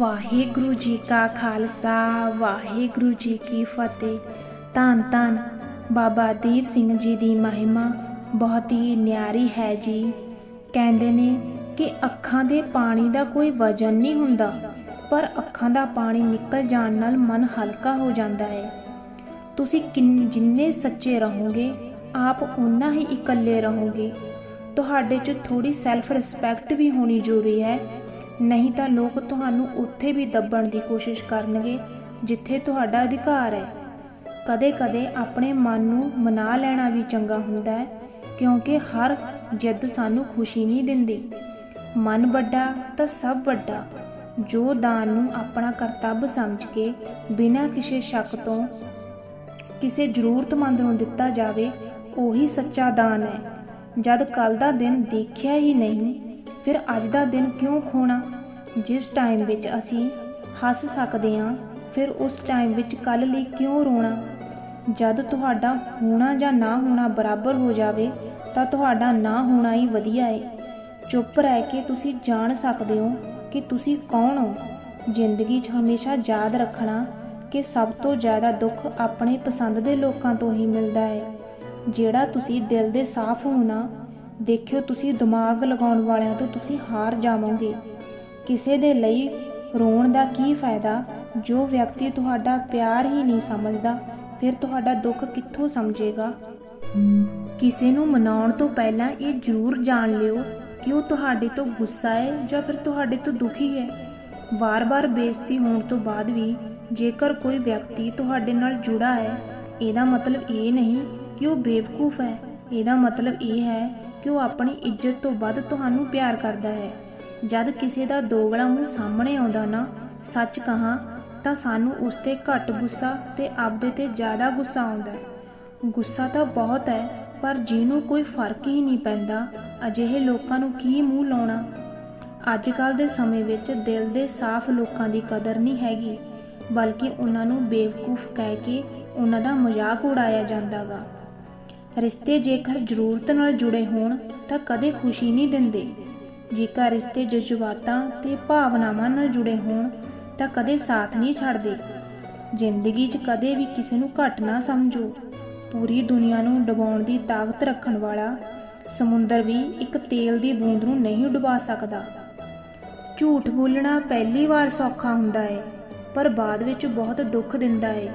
ਵਾਹਿਗੁਰੂ ਜੀ ਕਾ ਖਾਲਸਾ, ਵਾਹਿਗੁਰੂ ਜੀ ਕੀ ਫਤਿਹ। ਧੰਨ ਧੰਨ ਬਾਬਾ ਦੀਪ ਸਿੰਘ ਜੀ ਦੀ ਮਹਿਮਾ ਬਹੁਤ ਹੀ ਨਿਆਰੀ ਹੈ ਜੀ। ਕਹਿੰਦੇ ਨੇ ਕਿ ਅੱਖਾਂ ਦੇ ਪਾਣੀ ਦਾ ਕੋਈ ਵਜ਼ਨ ਨਹੀਂ ਹੁੰਦਾ, ਪਰ ਅੱਖਾਂ ਦਾ ਪਾਣੀ ਨਿਕਲ ਜਾਣ ਨਾਲ ਮਨ ਹਲਕਾ ਹੋ ਜਾਂਦਾ ਹੈ। ਤੁਸੀਂ ਕਿੰਨ, ਜਿੰਨੇ ਸੱਚੇ ਰਹੋਗੇ, ਆਪ ਉਨਾ ਹੀ ਇਕੱਲੇ ਰਹੋਗੇ। ਤੁਹਾਡੇ 'ਚ ਥੋੜੀ ਸੈਲਫ ਰਿਸਪੈਕਟ ਵੀ ਹੋਣੀ ਜ਼ਰੂਰੀ ਹੈ ਨਹੀਂ ਤਾਂ ਲੋਕ ਤੁਹਾਨੂੰ ਉੱਥੇ ਵੀ ਦੱਬਣ ਦੀ ਕੋਸ਼ਿਸ਼ ਕਰਨਗੇ, ਜਿੱਥੇ ਤੁਹਾਡਾ ਅਧਿਕਾਰ ਹੈ। ਕਦੇ-ਕਦੇ ਆਪਣੇ ਮਨ ਨੂੰ ਮਨਾ ਲੈਣਾ ਵੀ ਚੰਗਾ ਹੁੰਦਾ ਹੈ, ਕਿਉਂਕਿ ਹਰ ਜਿੱਦ ਸਾਨੂੰ ਖੁਸ਼ੀ ਨਹੀਂ ਦਿੰਦੀ। ਮਨ ਵੱਡਾ ਤਾਂ ਸਭ ਵੱਡਾ, ਜੋ ਦਾਨ ਨੂੰ ਆਪਣਾ ਕਰਤੱਵ ਸਮਝ ਕੇ ਬਿਨਾਂ ਕਿਸੇ ਸ਼ੱਕ ਤੋਂ ਕਿਸੇ ਜ਼ਰੂਰਤਮੰਦ ਨੂੰ ਦਿੱਤਾ ਜਾਵੇ, ਉਹੀ ਸੱਚਾ ਦਾਨ ਹੈ। ਜਦ ਕੱਲ ਦਾ ਦਿਨ ਦੇਖਿਆ ਹੀ ਨਹੀਂ, ਫਿਰ ਅੱਜ ਦਾ ਦਿਨ ਕਿਉਂ ਖੋਣਾ? ਜਿਸ ਟਾਈਮ ਵਿੱਚ ਅਸੀਂ ਹੱਸ ਸਕਦੇ ਹਾਂ, ਫਿਰ ਉਸ ਟਾਈਮ ਵਿੱਚ ਕੱਲ ਲਈ ਕਿਉਂ ਰੋਣਾ? ਜਦ ਤੁਹਾਡਾ ਹੋਣਾ ਜਾਂ ਨਾ ਹੋਣਾ ਬਰਾਬਰ ਹੋ ਜਾਵੇ, ਤਾਂ ਤੁਹਾਡਾ ਨਾ ਹੋਣਾ ਹੀ ਵਧੀਆ ਹੈ ਚੁੱਪ ਰਹਿ ਕੇ ਤੁਸੀਂ ਜਾਣ ਸਕਦੇ ਹੋ ਕਿ ਤੁਸੀਂ ਕੌਣ ਹੋ। ਜ਼ਿੰਦਗੀ 'ਚ ਹਮੇਸ਼ਾ ਯਾਦ ਰੱਖਣਾ ਕਿ ਸਭ ਤੋਂ ਜ਼ਿਆਦਾ ਦੁੱਖ ਆਪਣੇ ਪਸੰਦ ਦੇ ਲੋਕਾਂ ਤੋਂ ਹੀ ਮਿਲਦਾ ਹੈ ਜਿਹੜਾ ਤੁਸੀਂ ਦਿਲ ਦੇ ਸਾਫ਼ ਹੋਣਾ, ਦੇਖਿਓ ਤੁਸੀਂ ਦਿਮਾਗ ਲਗਾਉਣ ਵਾਲਿਆਂ ਤੋਂ ਤੁਸੀਂ ਹਾਰ ਜਾਵੋਗੇ। ਕਿਸੇ ਦੇ ਲਈ ਰੋਣ ਦਾ ਕੀ ਫਾਇਦਾ? ਜੋ ਵਿਅਕਤੀ ਤੁਹਾਡਾ ਪਿਆਰ ਹੀ ਨਹੀਂ ਸਮਝਦਾ, ਫਿਰ ਤੁਹਾਡਾ ਦੁੱਖ ਕਿੱਥੋਂ ਸਮਝੇਗਾ? ਕਿਸੇ ਨੂੰ ਮਨਾਉਣ ਤੋਂ ਪਹਿਲਾਂ ਇਹ ਜ਼ਰੂਰ ਜਾਣ ਲਿਓ ਕਿ ਉਹ ਤੁਹਾਡੇ ਤੋਂ ਗੁੱਸਾ ਹੈ ਜਾਂ ਫਿਰ ਤੁਹਾਡੇ ਤੋਂ ਦੁਖੀ ਹੈ। ਵਾਰ-ਵਾਰ ਬੇਇੱਜ਼ਤੀ ਹੋਣ ਤੋਂ ਬਾਅਦ ਵੀ ਜੇਕਰ ਕੋਈ ਵਿਅਕਤੀ ਤੁਹਾਡੇ ਨਾਲ ਜੁੜਾ ਹੈ, ਇਹਦਾ ਮਤਲਬ ਇਹ ਨਹੀਂ ਕਿ ਉਹ ਬੇਵਕੂਫ ਹੈ। ਇਹਦਾ ਮਤਲਬ ਇਹ ਹੈ ਕਿ ਉਹ ਆਪਣੀ ਇੱਜ਼ਤ ਤੋਂ ਵੱਧ ਤੁਹਾਨੂੰ ਪਿਆਰ ਕਰਦਾ ਹੈ। ਜਦ ਕਿਸੇ ਦਾ ਦੋਗਲਾ ਮੂੰਹ ਸਾਹਮਣੇ ਆਉਂਦਾ ਨਾ, ਸੱਚ ਕਹਾਂ, ਤਾਂ ਸਾਨੂੰ ਉਸ ਤੇ ਘੱਟ ਗੁੱਸਾ ਤੇ ਆਪਦੇ ਤੇ ਜ਼ਿਆਦਾ ਗੁੱਸਾ ਆਉਂਦਾ। ਗੁੱਸਾ ਤਾਂ ਬਹੁਤ ਹੈ, ਪਰ ਜਿਹਨੂੰ ਕੋਈ ਫ਼ਰਕ ਹੀ ਨਹੀਂ ਪੈਂਦਾ, ਅਜਿਹੇ ਲੋਕਾਂ ਨੂੰ ਕੀ ਮੂੰਹ ਲਾਉਣਾ? ਅੱਜ ਕੱਲ ਦੇ ਸਮੇਂ ਵਿੱਚ ਦਿਲ ਦੇ ਸਾਫ਼ ਲੋਕਾਂ ਦੀ ਕਦਰ ਨਹੀਂ ਹੈਗੀ, ਬਲਕਿ ਉਹਨਾਂ ਨੂੰ ਬੇਵਕੂਫ ਕਹਿ ਕੇ ਉਹਨਾਂ ਦਾ ਮਜ਼ਾਕ ਉਡਾਇਆ ਜਾਂਦਾਗਾ। ਰਿਸ਼ਤੇ ਜੇਕਰ ਜ਼ਰੂਰਤ ਨਾਲ ਜੁੜੇ ਹੋਣ, ਤਾਂ ਕਦੇ ਖੁਸ਼ੀ ਨਹੀਂ ਦਿੰਦੇ। ਜੇਕਰ ਰਿਸ਼ਤੇ ਜਜ਼ਬਾਤਾਂ ਤੇ ਭਾਵਨਾਵਾਂ ਨਾਲ ਜੁੜੇ ਹੋਣ, ਤਾਂ ਕਦੇ ਸਾਥ ਨਹੀਂ ਛੱਡਦੇ। ਜ਼ਿੰਦਗੀ 'ਚ ਕਦੇ ਵੀ ਕਿਸੇ ਨੂੰ ਘੱਟ ਨਾ ਸਮਝੋ। ਪੂਰੀ ਦੁਨੀਆ ਨੂੰ ਡੁਬਾਉਣ ਦੀ ਤਾਕਤ ਰੱਖਣ ਵਾਲਾ ਸਮੁੰਦਰ ਵੀ ਇੱਕ ਤੇਲ ਦੀ ਬੂੰਦ ਨੂੰ ਨਹੀਂ ਡੁਬਾ ਸਕਦਾ। ਝੂਠ ਬੋਲਣਾ ਪਹਿਲੀ ਵਾਰ ਸੌਖਾ ਹੁੰਦਾ ਹੈ ਪਰ ਬਾਅਦ ਵਿੱਚ ਬਹੁਤ ਦੁੱਖ ਦਿੰਦਾ ਹੈ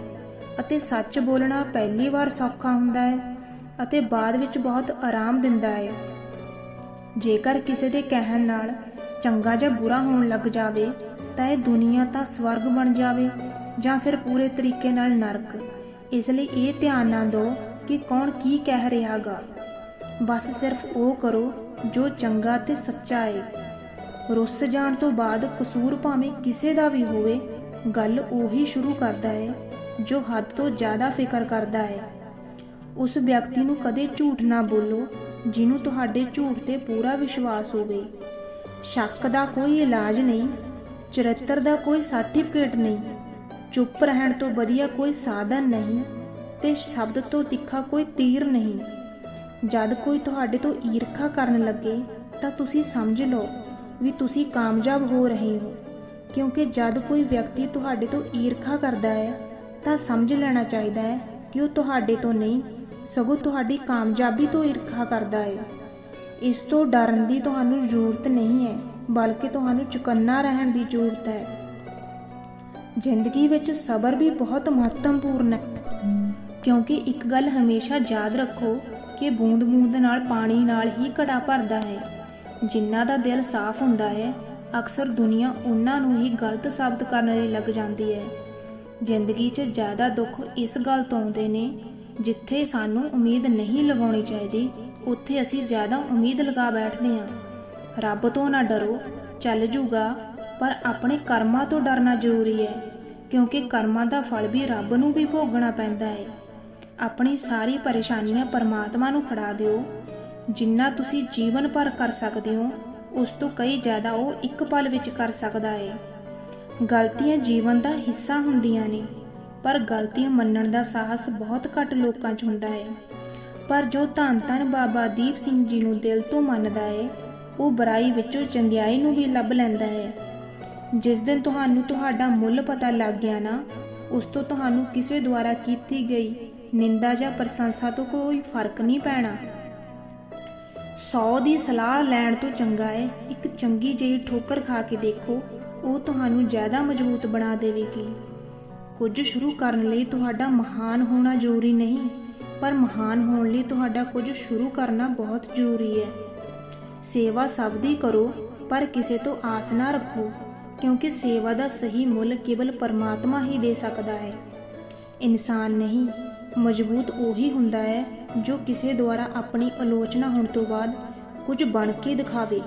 ਅਤੇ ਸੱਚ ਬੋਲਣਾ ਪਹਿਲੀ ਵਾਰ ਸੌਖਾ ਹੁੰਦਾ ਹੈ ਅਤੇ ਬਾਅਦ ਵਿੱਚ ਬਹੁਤ ਆਰਾਮ ਦਿੰਦਾ ਹੈ ਜੇਕਰ ਕਿਸੇ ਦੇ ਕਹਿਣ ਨਾਲ ਚੰਗਾ ਜਾਂ ਬੁਰਾ ਹੋਣ ਲੱਗ ਜਾਵੇ, ਤਾਂ ਇਹ ਦੁਨੀਆ ਤਾਂ ਸਵਰਗ ਬਣ ਜਾਵੇ ਜਾਂ ਫਿਰ ਪੂਰੇ ਤਰੀਕੇ ਨਾਲ ਨਰਕ। ਇਸ ਲਈ ਇਹ ਧਿਆਨ ਨਾ ਦਿਓ ਕਿ ਕੌਣ ਕੀ ਕਹਿ ਰਿਹਾਗਾ। ਬਸ ਸਿਰਫ ਉਹ ਕਰੋ ਜੋ ਚੰਗਾ ਤੇ ਸੱਚਾ ਹੈ ਰੁੱਸ ਜਾਣ ਤੋਂ ਬਾਅਦ ਕਸੂਰ ਭਾਵੇਂ ਕਿਸੇ ਦਾ ਵੀ ਹੋਵੇ, ਗੱਲ ਉਹੀ ਸ਼ੁਰੂ ਕਰਦਾ ਹੈ ਜੋ ਹੱਦ ਤੋਂ ਜ਼ਿਆਦਾ ਫਿਕਰ ਕਰਦਾ ਹੈ ਉਸ ਵਿਅਕਤੀ ਨੂੰ ਕਦੇ ਝੂਠ ਨਾ ਬੋਲੋ ਜਿਹਨੂੰ ਤੁਹਾਡੇ ਝੂਠ ਤੇ ਪੂਰਾ ਵਿਸ਼ਵਾਸ ਹੋਵੇ। ਸ਼ੱਕ ਦਾ ਕੋਈ ਇਲਾਜ ਨਹੀਂ, ਚਰਿੱਤਰ ਦਾ ਕੋਈ ਸਰਟੀਫਿਕੇਟ ਨਹੀਂ, ਚੁੱਪ ਰਹਿਣ ਤੋਂ ਵਧੀਆ ਕੋਈ ਸਾਧਨ ਨਹੀਂ ਤੇ ਸ਼ਬਦ ਤੋਂ ਤਿੱਖਾ ਕੋਈ ਤੀਰ ਨਹੀਂ। ਜਦ ਕੋਈ ਤੁਹਾਡੇ ਤੋਂ ਈਰਖਾ ਕਰਨ ਲੱਗੇ ਤਾਂ ਤੁਸੀਂ ਸਮਝ ਲਓ ਵੀ ਤੁਸੀਂ ਕਾਮਯਾਬ ਹੋ ਰਹੇ ਹੋ, ਕਿਉਂਕਿ ਜਦ ਕੋਈ ਵਿਅਕਤੀ ਤੁਹਾਡੇ ਤੋਂ ਈਰਖਾ ਕਰਦਾ ਹੈ ਤਾਂ ਸਮਝ ਲੈਣਾ ਚਾਹੀਦਾ ਹੈ ਕਿ ਉਹ ਤੁਹਾਡੇ ਤੋਂ ਨਹੀਂ ਸਗੋਂ ਤੁਹਾਡੀ ਕਾਮਯਾਬੀ ਤੋਂ ਈਰਖਾ ਕਰਦਾ ਹੈ ਇਸ ਤੋਂ ਡਰਨ ਦੀ ਤੁਹਾਨੂੰ ਜ਼ਰੂਰਤ ਨਹੀਂ ਹੈ ਬਲਕਿ ਤੁਹਾਨੂੰ ਚੁਕੰਨਾ ਰਹਿਣ ਦੀ ਜ਼ਰੂਰਤ ਹੈ ਜ਼ਿੰਦਗੀ ਵਿੱਚ ਸਬਰ ਵੀ ਬਹੁਤ ਮਹੱਤਵਪੂਰਨ ਹੈ ਕਿਉਂਕਿ ਇੱਕ ਗੱਲ ਹਮੇਸ਼ਾ ਯਾਦ ਰੱਖੋ ਕਿ ਬੂੰਦ-ਬੂੰਦ ਨਾਲ ਪਾਣੀ ਨਾਲ ਹੀ ਘੜਾ ਭਰਦਾ ਹੈ ਜਿਨ੍ਹਾਂ ਦਾ ਦਿਲ ਸਾਫ਼ ਹੁੰਦਾ ਹੈ ਅਕਸਰ ਦੁਨੀਆ ਉਹਨਾਂ ਨੂੰ ਹੀ ਗਲਤ ਸਾਬਤ ਕਰਨ ਲਈ ਲੱਗ ਜਾਂਦੀ ਹੈ ਜ਼ਿੰਦਗੀ 'ਚ ਜ਼ਿਆਦਾ ਦੁੱਖ ਇਸ ਗੱਲ ਤੋਂ ਆਉਂਦੇ ਨੇ ਜਿੱਥੇ ਸਾਨੂੰ ਉਮੀਦ ਨਹੀਂ ਲਗਾਉਣੀ ਚਾਹੀਦੀ, ਉੱਥੇ ਅਸੀਂ ਜ਼ਿਆਦਾ ਉਮੀਦ ਲਗਾ ਬੈਠਦੇ ਹਾਂ। ਰੱਬ ਤੋਂ ਨਾ ਡਰੋ, ਚੱਲ ਜੂਗਾ, ਪਰ ਆਪਣੇ ਕਰਮਾਂ ਤੋਂ ਡਰਨਾ ਜ਼ਰੂਰੀ ਹੈ, ਕਿਉਂਕਿ ਕਰਮਾਂ ਦਾ ਫਲ ਵੀ ਰੱਬ ਨੂੰ ਵੀ ਭੋਗਣਾ ਪੈਂਦਾ ਹੈ। ਆਪਣੀ ਸਾਰੀ ਪਰੇਸ਼ਾਨੀਆਂ ਪਰਮਾਤਮਾ ਨੂੰ ਫੜਾ ਦਿਓ। ਜਿੰਨਾ ਤੁਸੀਂ ਜੀਵਨ ਭਰ ਕਰ ਸਕਦੇ ਹੋ, ਉਸ ਤੋਂ ਕਈ ਜ਼ਿਆਦਾ ਉਹ ਇੱਕ ਪਲ ਵਿੱਚ ਕਰ ਸਕਦਾ ਹੈ। ਗਲਤੀਆਂ ਜੀਵਨ ਦਾ ਹਿੱਸਾ ਹੁੰਦੀਆਂ ਨੇ। ਪਰ ਗਲਤੀਆਂ ਮੰਨਣ ਦਾ ਸਾਹਸ ਬਹੁਤ ਘੱਟ ਲੋਕਾਂ 'ਚ ਹੁੰਦਾ ਹੈ। ਪਰ ਜੋ ਧੰਨ ਧੰਨ ਬਾਬਾ ਦੀਪ ਸਿੰਘ ਜੀ ਨੂੰ ਦਿਲ ਤੋਂ ਮੰਨਦਾ ਹੈ, ਉਹ ਬੁਰਾਈ ਵਿੱਚੋਂ ਚੰਗਿਆਈ ਨੂੰ ਵੀ ਲੱਭ ਲੈਂਦਾ ਹੈ। ਜਿਸ ਦਿਨ ਤੁਹਾਨੂੰ ਤੁਹਾਡਾ ਮੁੱਲ ਪਤਾ ਲੱਗ ਗਿਆ ਨਾ, ਉਸ ਤੋਂ ਤੁਹਾਨੂੰ ਕਿਸੇ ਦੁਆਰਾ ਕੀਤੀ ਗਈ ਨਿੰਦਾ ਜਾਂ ਪ੍ਰਸ਼ੰਸਾ ਤੋਂ ਕੋਈ ਫ਼ਰਕ ਨਹੀਂ ਪੈਣਾ। 100 ਦੀ ਸਲਾਹ ਲੈਣ ਤੋਂ ਚੰਗਾ ਹੈ, ਇੱਕ ਚੰਗੀ ਜਿਹੀ ਠੋਕਰ ਖਾ ਕੇ ਦੇਖੋ, ਉਹ ਤੁਹਾਨੂੰ ਜ਼ਿਆਦਾ ਮਜ਼ਬੂਤ ਬਣਾ ਦੇਵੇਗੀ। ਕੁਝ ਸ਼ੁਰੂ ਕਰਨ ਲਈ ਤੁਹਾਡਾ ਮਹਾਨ ਹੋਣਾ ਜ਼ਰੂਰੀ ਨਹੀਂ, ਪਰ ਮਹਾਨ ਹੋਣ ਲਈ ਤੁਹਾਡਾ ਕੁਝ ਸ਼ੁਰੂ ਕਰਨਾ ਬਹੁਤ ਜ਼ਰੂਰੀ ਹੈ। ਸੇਵਾ ਸਭ ਦੀ ਕਰੋ, ਪਰ ਕਿਸੇ ਤੋਂ ਆਸ ਨਾ ਰੱਖੋ, ਕਿਉਂਕਿ ਸੇਵਾ ਦਾ ਸਹੀ ਮੁੱਲ ਕੇਵਲ ਪਰਮਾਤਮਾ ਹੀ ਦੇ ਸਕਦਾ ਹੈ। ਇਨਸਾਨ ਨਹੀਂ, ਮਜ਼ਬੂਤ ਉਹੀ ਹੁੰਦਾ ਹੈ ਜੋ ਕਿਸੇ ਦੁਆਰਾ ਆਪਣੀ ਆਲੋਚਨਾ ਹੋਣ ਤੋਂ ਬਾਅਦ ਕੁਝ ਬਣ ਕੇ ਦਿਖਾਵੇ।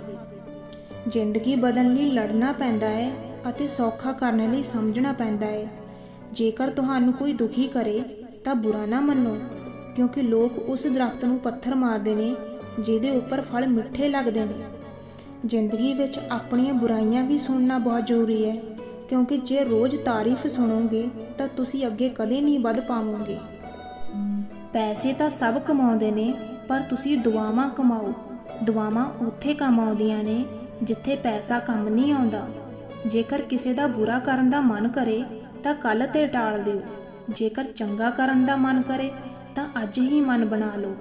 ਜ਼ਿੰਦਗੀ ਬਦਲਣ ਲਈ ਲੜਨਾ ਪੈਂਦਾ ਹੈ ਅਤੇ ਸੌਖਾ ਕਰਨ ਲਈ ਸਮਝਣਾ ਪੈਂਦਾ ਹੈ। ਜੇਕਰ ਤੁਹਾਨੂੰ ਕੋਈ ਦੁਖੀ ਕਰੇ, ਤਾਂ ਬੁਰਾ ਨਾ ਮੰਨੋ, ਕਿਉਂਕਿ ਲੋਕ ਉਸ ਦਰਖਤ ਨੂੰ ਪੱਥਰ ਮਾਰਦੇ ਨੇ, ਜਿਹਦੇ ਉੱਪਰ ਫਲ ਮਿੱਠੇ ਲੱਗਦੇ ਨੇ। ਜ਼ਿੰਦਗੀ ਵਿੱਚ ਆਪਣੀਆਂ ਬੁਰਾਈਆਂ ਵੀ ਸੁਣਨਾ ਬਹੁਤ ਜ਼ਰੂਰੀ ਹੈ, ਕਿਉਂਕਿ ਜੇ ਰੋਜ਼ ਤਾਰੀਫ ਸੁਣੋਗੇ, ਤਾਂ ਤੁਸੀਂ ਅੱਗੇ ਕਦੇ ਨਹੀਂ ਵੱਧ ਪਾਵੋਗੇ। ਪੈਸੇ ਤਾਂ ਸਭ ਕਮਾਉਂਦੇ ਨੇ, ਪਰ ਤੁਸੀਂ ਦੁਆਵਾਂ ਕਮਾਓ। ਦੁਆਵਾਂ ਉੱਥੇ ਕੰਮ ਆਉਂਦੀਆਂ ਨੇ, ਜਿੱਥੇ ਪੈਸਾ ਕੰਮ ਨਹੀਂ ਆਉਂਦਾ। ਜੇਕਰ ਕਿਸੇ ਦਾ ਬੁਰਾ ਕਰਨ ਦਾ ਮਨ ਕਰੇ ਤਾਂ ਕੱਲ ਤੇ ਟਾਲ ਦਿਓ। ਜੇਕਰ ਚੰਗਾ ਕਰਨ ਦਾ ਮਨ ਕਰੇ, ਤਾਂ ਅੱਜ ਹੀ ਮਨ ਬਣਾ ਲਓ।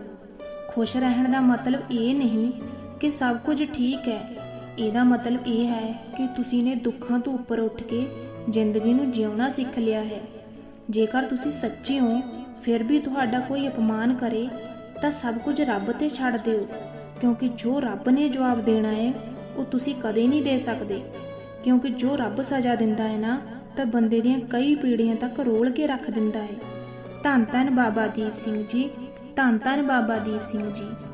ਖੁਸ਼ ਰਹਿਣ ਦਾ ਮਤਲਬ ਇਹ ਨਹੀਂ ਕਿ ਸਭ ਕੁਝ ਠੀਕ ਹੈ। ਇਹਦਾ ਮਤਲਬ ਇਹ ਹੈ ਕਿ ਤੁਸੀਂ ਨੇ ਦੁੱਖਾਂ ਤੋਂ ਉੱਪਰ ਉੱਠ ਕੇ ਜ਼ਿੰਦਗੀ ਨੂੰ ਜਿਉਣਾ ਸਿੱਖ ਲਿਆ ਹੈ। ਜੇਕਰ ਤੁਸੀਂ ਸੱਚੇ ਹੋ, ਫਿਰ ਵੀ ਤੁਹਾਡਾ ਕੋਈ ਅਪਮਾਨ ਕਰੇ, ਤਾਂ ਸਭ ਕੁਝ ਰੱਬ ਤੇ ਛੱਡ ਦਿਓ, ਕਿਉਂਕਿ ਜੋ ਰੱਬ ਨੇ ਜਵਾਬ ਦੇਣਾ ਹੈ, ਉਹ ਤੁਸੀਂ ਕਦੇ ਨਹੀਂ ਦੇ ਸਕਦੇ। ਕਿਉਂਕਿ ਜੋ ਰੱਬ ਸਜ਼ਾ ਦਿੰਦਾ ਹੈ ਨਾ ਤਾਂ ਬੰਦੇ ਦੀਆਂ ਕਈ ਪੀੜ੍ਹੀਆਂ ਤੱਕ ਰੋਲ ਕੇ ਰੱਖ ਦਿੰਦਾ ਹੈ। ਧੰਨ ਧੰਨ ਬਾਬਾ ਦੀਪ ਸਿੰਘ ਜੀ, ਧੰਨ ਧੰਨ ਬਾਬਾ ਦੀਪ ਸਿੰਘ ਜੀ।